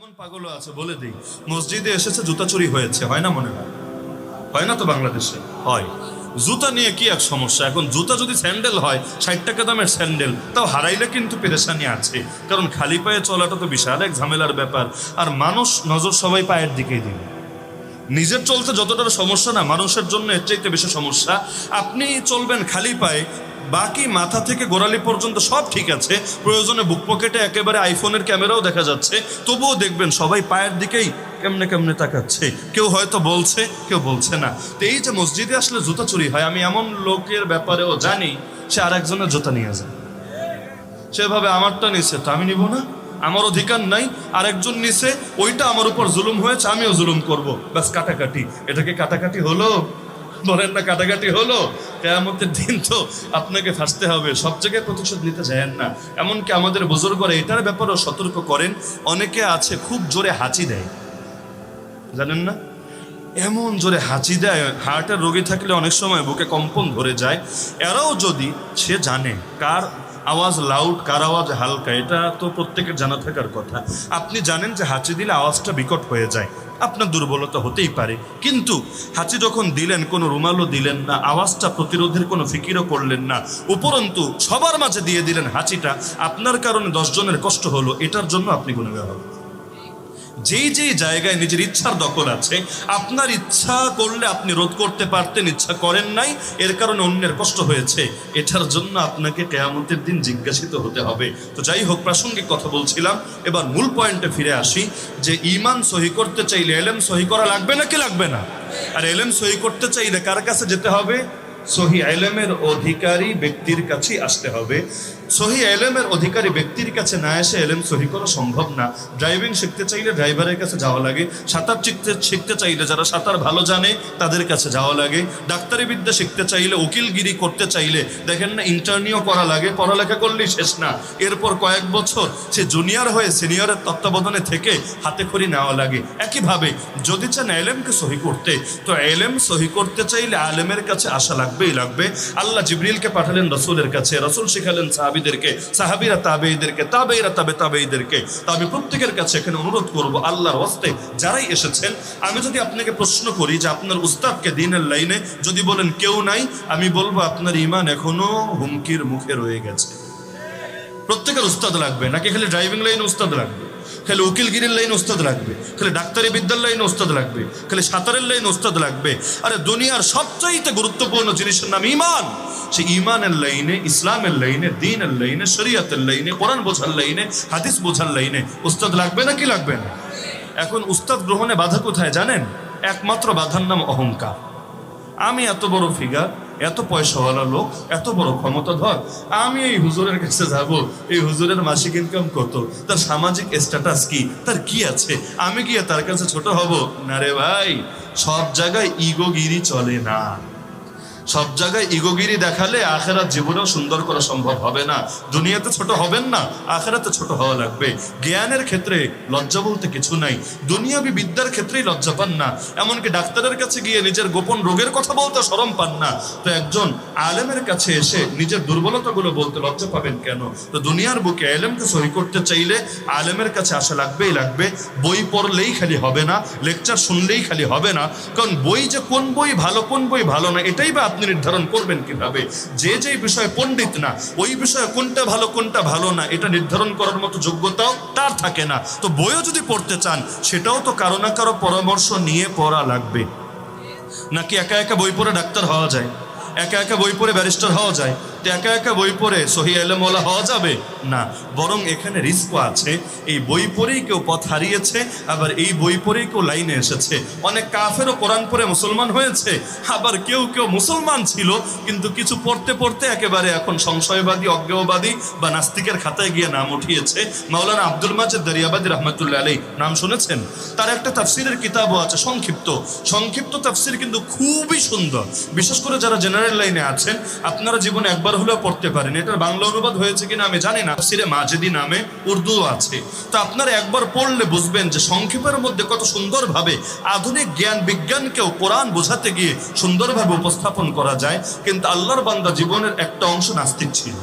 এমন পাগলও আছে, বলে দিই। মসজিদে এসেছে, জুতা চুরি হয়েছে, হয় না মনে হয়? হয় না তো বাংলাদেশে? হয়। জুতা নিয়ে কি এক সমস্যা? এখন জুতা যদি স্যান্ডেল হয়, ষাট টাকা দামের স্যান্ডেল, তাও হারাইলে কিন্তু পেরেশানি আছে। কারণ খালি পায়ে চলাটা তো বিশাল এক ঝামেলার ব্যাপার। আর মানুষ নজর সবাই পায়ের দিকেই দিবে। নিজের চলতে যতটা সমস্যা না, মানুষের জন্য এর চাইতে বেশি সমস্যা। আপনি চলবেন খালি পায়ে বাকি মাথা থেকে গোড়ালি পর্যন্ত সব ঠিক আছে। প্রয়োজনে বুক পকেটে একেবারে আইফোনের ক্যামেরাও দেখা যাচ্ছে। তবুও দেখবেন সবাই পায়ের দিকেই কেমনে কেমনে তাকাচ্ছে। কেউ হয়তো বলছে, কেউ বলছে না। তো এই যে মসজিদে আসলে জুতা চুরি হয়, আমি এমন লোকের ব্যাপারেও জানি, সে আরেকজনের জুতা নিয়ে যায়। সেভাবে আমারটা নিছে। তো আমি নিব না? আমার অধিকার নাই, আরেকজন নিছে, ওইটা আমার উপর জুলুম হয়েছে, আমিও জুলুম করব। ব্যাস, কাটাকাটি। এটাকে কাটাকাটি হলো? বলেন না, কাটাকাটি হলো? কেয়ামতের দিন তো আপনাকে ফাঁসতে হবে। সব জায়গায় প্রতিশোধ নিতে যায় না। এমনকি আমাদের বুজুর্গরা এটার ব্যাপারেও সতর্ক করেন। অনেকে আছে খুব জোরে হাঁচি দেয়। জানেন না? এমন জোরে হাঁচি দেয়, হার্টের রোগী থাকলে অনেক সময় বুকে কম্পন ধরে যায়। এরাও যদি, সে জানে কার আওয়াজ লাউড কার আওয়াজ হালকা, এটা তো প্রত্যেকের জানা থাকার কথা। আপনি জানেন যে হাঁচি দিলে আওয়াজটা বিকট হয়ে যায়। আপনার দুর্বলতা হতেই পারে। কিন্তু হাঁচি যখন দিলেন, কোনো রুমালও দিলেন না, আওয়াজটা প্রতিরোধের কোনো ফিকিরও করলেন না, উপরন্তু সবার মাঝে দিয়ে দিলেন হাঁচিটা, আপনার কারণে দশজনের কষ্ট হলো, এটার জন্য আপনি গুণগার হবেন। যেই যেই জায়গায় নিজের ইচ্ছার দখল আছে, আপনার ইচ্ছা করলে আপনি রোধ করতে পারতেন, ইচ্ছা করেন নাই, এর কারণে অন্যের কষ্ট হয়েছে। এটার জন্য আপনাকে কেয়ামতের দিন জিজ্ঞাসিত হতে হবে। তো যাই হোক, প্রাসঙ্গিক কথা বলছিলাম। এবার মূল পয়েন্টে ফিরে আসি, যে ইমান সহি করতে চাইলে এলেম সহি করা লাগবে নাকি লাগবে না? আর এলেম সহি করতে চাইলে কার কাছে যেতে হবে? সহি এলেমের অধিকারী ব্যক্তির কাছেই আসতে হবে। সহি এলেমের অধিকারী ব্যক্তির কাছে না এসে এলেম সহি করা সম্ভব না। ড্রাইভিং শিখতে চাইলে ড্রাইভারের কাছে যাওয়া লাগে। সাঁতার শিখতে শিখতে চাইলে যারা সাঁতার ভালো জানে, তাদের কাছে যাওয়া লাগে। ডাক্তারি বিদ্যা শিখতে চাইলে, উকিলগিরি করতে চাইলে, দেখেন না ইন্টারনিও করা লাগে, পড়ালেখা করলেই শেষ না। এরপর কয়েক বছর সে জুনিয়র হয়ে সিনিয়রের তত্ত্বাবধানে থেকে হাতে খড়ি নেওয়া লাগে। একইভাবে, যদি চান এলেমকে সহি করতে, তো এলেম সহি করতে চাইলে আলেমের কাছে আসা লাগবেই লাগবে। আল্লাহ জিবরিলকে পাঠালেন রসুলের কাছে। রসুল শিখালেন সাহাবিদেরকে সাহাবিরা তাবেইদেরকে তাবেইরা তাবে তাবেইদেরকে তো আমি প্রত্যেকের কাছে এখানে অনুরোধ করব আল্লাহর হস্তে যারাই এসেছেন, আমি যদি আপনাকে প্রশ্ন করি যে আপনার উস্তাদকে দিনের লাইনে যদি বলেন কেউ নাই, আমি বলব আপনার ইমান এখনও হুমকির মুখে রয়ে গেছে। প্রত্যেকের উস্তাদ লাগবে, নাকি খালি ড্রাইভিং লাইনে উস্তাদ লাগবে? খালি উকিলগিরির লাইন ওস্তাদ লাগবে, খালি ডাক্তারি বিদ্যার লাইন ওস্তাদ লাগবে, খালি সাঁতারের লাইন ওস্তাদ লাগবে। আরে দুনিয়ার সবচাইতে গুরুত্বপূর্ণ জিনিসের নাম ইমান সে ইমানের লাইনে, ইসলামের লাইনে, দিনের লাইনে, শরিয়াতের লাইনে, কোরআন বোঝার লাইনে, হাদিস বোঝার লাইনে উস্তাদ লাগবে না কি লাগবে না? এখন উস্তাদ গ্রহণে বাধা কোথায় জানেন? একমাত্র বাধার নাম অহংকার। আমি এত বড় ফিগার এত পয়সাওয়ালা লোক, এত বড় ক্ষমতাধর, আমি এই হুজুরের কাছে যাব, এই হুজুরের মাসিক ইনকাম কত, তার সামাজিক স্ট্যাটাস কি, তার কি আছে, আমি কি তার কাছে ছোট হব? না রে ভাই, সব জায়গায় ইগোগিরি চলে না। সব জায়গায় ইগোগিরি দেখালে আখেরা জীবনেও সুন্দর করা সম্ভব হবে না। দুনিয়াতে ছোট হবেন না, আখেরাতে ছোট হওয়া লাগবে। জ্ঞানের ক্ষেত্রে লজ্জা বলতে কিছু নাই। দুনিয়াবি বিদ্যার ক্ষেত্রেই লজ্জা পান না। এমনকি ডাক্তারের কাছে গিয়ে নিজের গোপন রোগের কথা বলতে সরম পান না। তো একজন আলেমের কাছে এসে নিজের দুর্বলতাগুলো বলতে লজ্জা পাবেন কেন? তো দুনিয়ার বুকে আলেমকে সহি করতে চাইলে আলেমের কাছে আসা লাগবেই লাগবে। বই পড়লেই খালি হবে না লেকচার শুনলেই খালি হবে না। কারণ বই যে কোন বই ভালো, কোন বই ভালো না, এটাই বা আপনি নির্ধারণ করবেন কীভাবে? যে যে বিষয়ে পণ্ডিত না, ওই বিষয়ে কোনটা ভালো কোনটা ভালো না, এটা নির্ধারণ করার মতো যোগ্যতাও তার থাকে না। তো বইও যদি পড়তে চান, সেটাও তো কারও না কারও পরামর্শ নিয়ে পড়া লাগবে। নাকি একা একা বই পড়ে ডাক্তার হওয়া যায়? একা একা বই পড়ে ব্যারিস্টার হওয়া যায়। একা একা বই পড়ে সহি এলেমওয়ালা হওয়া যাবে? না, বরং এখানে রিস্ক আছে। এই বই পড়েই কেউ পথ হারিয়েছে, আবার এই বই পড়েই কেউ লাইনে এসেছে। অনেক কাফেরও কোরআন পড়ে মুসলমান হয়েছে, আবার কেউ কেউ মুসলমান ছিল, কিন্তু কিছু পড়তে পড়তে একেবারে এখন সংশয়বাদী অজ্ঞেয়বাদী বা নাস্তিকের খাতায় গিয়ে নাম উঠিয়েছে। মাওলানা আব্দুল মাজেদ দরিয়াবাদী রহমতুল্লাহ আলী নাম শুনেছেন? তার একটা তাফসিরের কিতাবও আছে, সংক্ষিপ্ত। সংক্ষিপ্ত তাফসির কিন্তু খুবই সুন্দর। বিশেষ করে যারা জেনারেল লাইনে আছেন, আপনারা জীবনে একবার হলেও পড়তে পারেন। এটার বাংলা অনুবাদ হয়েছে কিনা আমি জানি না। সিরে মাজেদি নামে উর্দু আছে। তা আপনারা একবার পড়লে বুঝবেন যে সংক্ষেপের মধ্যে কত সুন্দরভাবে আধুনিক জ্ঞান বিজ্ঞানকেও কোরআন বোঝাতে গিয়ে সুন্দরভাবে উপস্থাপন করা যায়। কিন্তু আল্লাহর বান্দা জীবনের একটা অংশ নাস্তিক ছিল।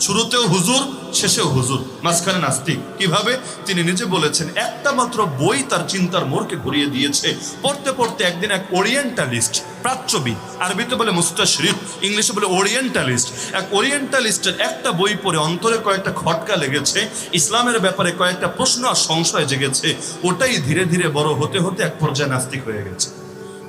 শুরুতেও হুজুর, শেষেও হুজুর, মাঝখানে নাস্তিক। কীভাবে? তিনি নিজে বলেছেন, একটা মাত্র বই তার চিন্তার মোড়কে ঘুরিয়ে দিয়েছে। পড়তে পড়তে একদিন এক ওরিয়েন্টালিস্ট, প্রাচ্যবিদ, আরবিতে বলে মুস্তা মুস্তাশরিক ইংলিশে বলে ওরিয়েন্টালিস্ট, এক ওরিয়েন্টালিস্টের একটা বই পড়ে অন্তরে কয়েকটা খটকা লেগেছে, ইসলামের ব্যাপারে কয়েকটা প্রশ্ন আর সংশয় জেগেছে, ওটাই ধীরে ধীরে বড় হতে হতে এক পর্যায়ে নাস্তিক হয়ে গেছে।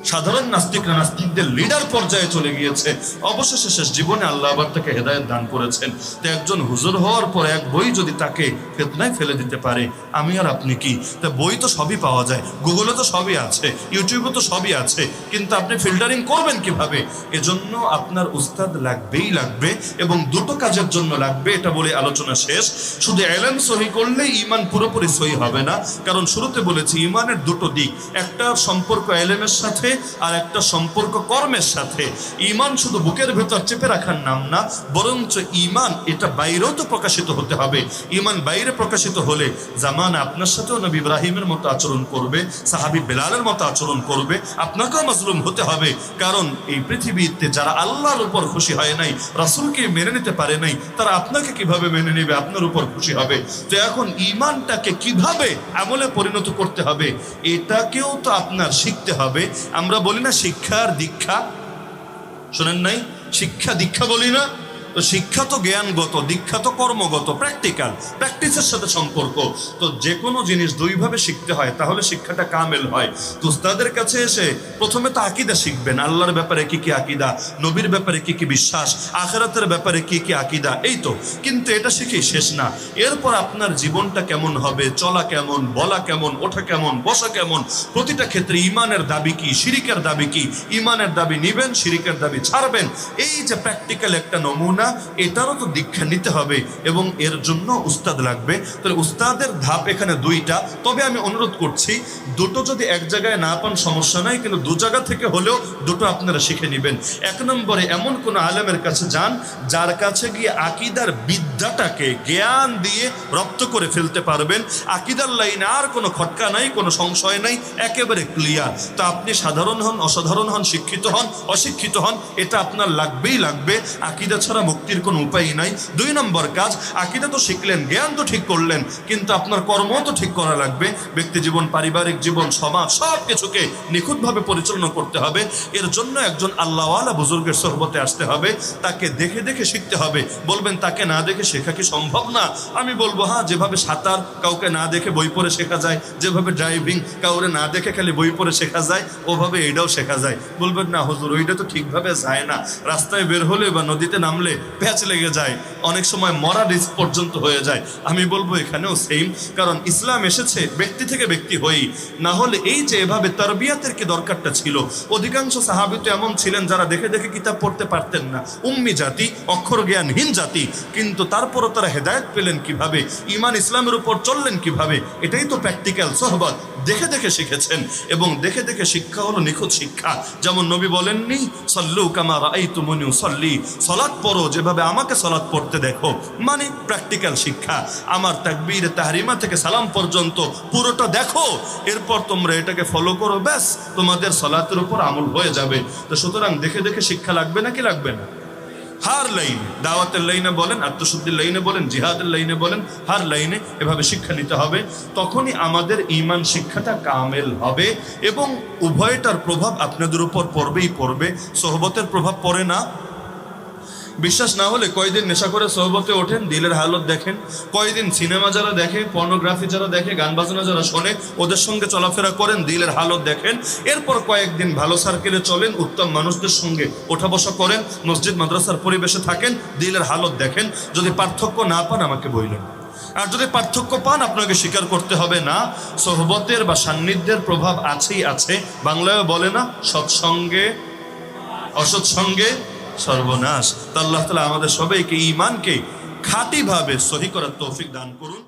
সাধারণ নাস্তিকরা নাস্তিকদের লিডার পর্যায়ে চলে গিয়েছে। অবশেষে শেষ জীবনে আল্লাহ আবার তাকে হেদায়ত দান করেছেন। তো একজন হুজুর হওয়ার পর এক বই যদি তাকে ফেতনায় ফেলে দিতে পারে, আমি আর আপনি কি? তা বই তো সবই পাওয়া যায়, গুগলে তো সবই আছে, ইউটিউবে তো সবই আছে, কিন্তু আপনি ফিল্টারিং করবেন কীভাবে? এজন্য আপনার উস্তাদ লাগবেই লাগবে এবং দুটো কাজের জন্য লাগবে, এটা বলে আলোচনা শেষ। শুধু এলেন সহি করলে ইমান পুরোপুরি সহি হবে না, কারণ শুরুতে বলেছি, ইমানের দুটো দিক। একটা সম্পর্ক এলেমের সাথে আর একটা সম্পর্ক কর্মের সাথে। ইমান শুধু বুকের ভেতর চেপে রাখার নাম না, বরঞ্চ ইমান এটা বাইরেও তো প্রকাশিত হতে হবে। ইমান বাইরে প্রকাশিত হলে জামান আপনার সাথেও নবী ইব্রাহিমের মতো আচরণ করবে, সাহাবি বেলালের মতো আচরণ করবে, আপনাকেও মাজলুম হতে হবে। কারণ এই পৃথিবীতে যারা আল্লাহর উপর খুশি হয় নাই, রাসূলকে মেনে নিতে পারে নাই, তারা আপনাকে কীভাবে মেনে নেবে? আপনার উপর খুশি হবে। তো এখন ইমানটাকে কীভাবে আমলে পরিণত করতে হবে, এটাকেও তো আপনার শিখতে হবে। আমরা বলি না শিক্ষার দীক্ষা। শোনেন নাই শিক্ষা দীক্ষা বলি না তো শিক্ষা তো জ্ঞানগত দীক্ষা তো কর্মগত প্র্যাকটিক্যাল প্র্যাকটিসের সাথে সম্পর্ক। তো যে কোনো জিনিস দুইভাবে শিখতে হয়, তাহলে শিক্ষাটা কামেল হয়। তো কাছে এসে প্রথমে তো আকিদা শিখবেন, আল্লাহর ব্যাপারে কি কি আকিদা, নবীর ব্যাপারে কি কি বিশ্বাস, আখেরাতের ব্যাপারে কি কি আকিদা, এই তো। কিন্তু এটা শিখেই শেষ না। এরপর আপনার জীবনটা কেমন হবে, চলা কেমন, বলা কেমন, ওঠা কেমন, বসা কেমন, প্রতিটা ক্ষেত্রে ইমানের দাবি কি, শিরিকের দাবি কি, ইমানের দাবি নিবেন, শিরিকের দাবি ছাড়বেন, এই যে প্র্যাকটিক্যাল একটা নমুনা এটারও তো দীক্ষা নিতে হবে এবং এর জন্য উস্তাদ লাগবে। তাহলে উস্তাদের ধাপ এখানে দুইটা। তবে আমি অনুরোধ করছি, দুটো যদি এক জায়গায় না পান সমস্যা নাই, কিন্তু দু জায়গা থেকে হলেও দুটো আপনারা শিখে নেবেন। এক নম্বরে এমন কোন আলেমের কাছে যান, যার কাছে গিয়ে আকিদার বিদ্যাটাকে জ্ঞান দিয়ে রপ্ত করে ফেলতে পারবেন। আকিদার লাইনে আর কোনো খটকা নাই, কোনো সংশয় নাই, একেবারে ক্লিয়ার তা আপনি সাধারণ হন, অসাধারণ হন, শিক্ষিত হন, অশিক্ষিত হন, এটা আপনার লাগবেই লাগবে। আকিদা ছাড়া মুক্তির কোনো উপায় নাই। দুই নম্বর কাজ, আকিদা তো শিখলেন, জ্ঞান তো ঠিক করলেন, কিন্তু আপনার কর্ম তো ঠিক করা লাগবে। ব্যক্তি জীবন, পারিবারিক জীবন, সমাজ সব কিছুকে নিখুঁতভাবে পরিচালনা করতে হবে। এর জন্য একজন আল্লাহওয়ালা বুজুর্গের সহবতে আসতে হবে। তাকে দেখে দেখে শিখতে হবে। বলবেন, তাকে না দেখে শেখা কি সম্ভব না? আমি বলব হ্যাঁ যেভাবে সাঁতার কাউকে না দেখে বই পড়ে শেখা যায়, যেভাবে ড্রাইভিং কাউরে না দেখে খালি বই পড়ে শেখা যায়, ওভাবে এটাও শেখা যায়। বলবেন, না, হুজুর, ওইটা তো ঠিকভাবে যায় না। রাস্তায় বের হলে বা নদীতে নামলে প্যাচ লেগে যায়, অনেক সময় মরা রিস্ক পর্যন্ত হয়ে যায়। আমি বলব এখানেও সেম কারণ ইসলাম এসেছে ব্যক্তি থেকে ব্যক্তি হয়েই। না হলে এই যে এভাবে তরবিয়াতের কি দরকারটা ছিল? অধিকাংশ সাহাবি তো এমন ছিলেন যারা দেখে দেখে কিতাব পড়তে পারতেন না। উম্মি জাতি, অক্ষর জ্ঞানহীন জাতি, কিন্তু তারপরও তারা হেদায়ত পেলেন কীভাবে? ইমান ইসলামের উপর চললেন কীভাবে? এটাই তো প্র্যাকটিক্যাল সহবত দেখে দেখে শিখেছেন, এবং দেখে দেখে শিক্ষা হলো নিখুঁত শিক্ষা। যেমন নবী বলেননি, সল্লু কামার আই তুমনি সল্লি সলাৎ পড়ো যেভাবে আমাকে সলাৎ পড়তে দেখো মানে প্র্যাকটিক্যাল শিক্ষা। আমার তাকবীর, তাহরিমা থেকে সালাম পর্যন্ত পুরোটা দেখো, এরপর তোমরা এটাকে ফলো করো, ব্যাস, তোমাদের সলাতের উপর আমল হয়ে যাবে। তো সুতরাং দেখে দেখে শিক্ষা লাগবে নাকি লাগবে না? হার লাইনে, দাওয়াতের লাইনে বলেন, আত্মশুদ্ধির লাইনে বলেন, জিহাদের লাইনে বলেন, হার লাইনে এভাবে শিক্ষা নিতে হবে। তখনই আমাদের ইমান শিক্ষাটা কামেল হবে এবং উভয়টার প্রভাব আপনাদের উপর পড়বেই পড়বে। সোহবতের প্রভাব পড়ে না। বিশ্বাস না হলে কয়দিন নেশা করে সহবতে ওঠেন, দিলের হালত দেখেন। কয়দিন সিনেমা যারা দেখে, পর্নোগ্রাফি যারা দেখে, গান বাজনা যারা শোনে, ওদের সঙ্গে চলাফেরা করেন, দিলের হালত দেখেন। এরপর কয়েকদিন ভালো সার্কেলে চলেন, উত্তম মানুষদের সঙ্গে ওঠা বসা করেন, মসজিদ, মাদ্রাসার পরিবেশে থাকেন, দিলের হালত দেখেন। যদি পার্থক্য না পান, আমাকে বললেন আর যদি পার্থক্য পান, আপনাকে স্বীকার করতে হবে না। সোহবতের বা সান্নিধ্যের প্রভাব আছেই আছে। বাংলায় বলে না, সৎসঙ্গে, অসৎসঙ্গে সর্বনাশ। তা আল্লাহ তালা আমাদের সবাইকে ইমানকে খাঁটিভাবে সহি করার তৌফিক দান করুন।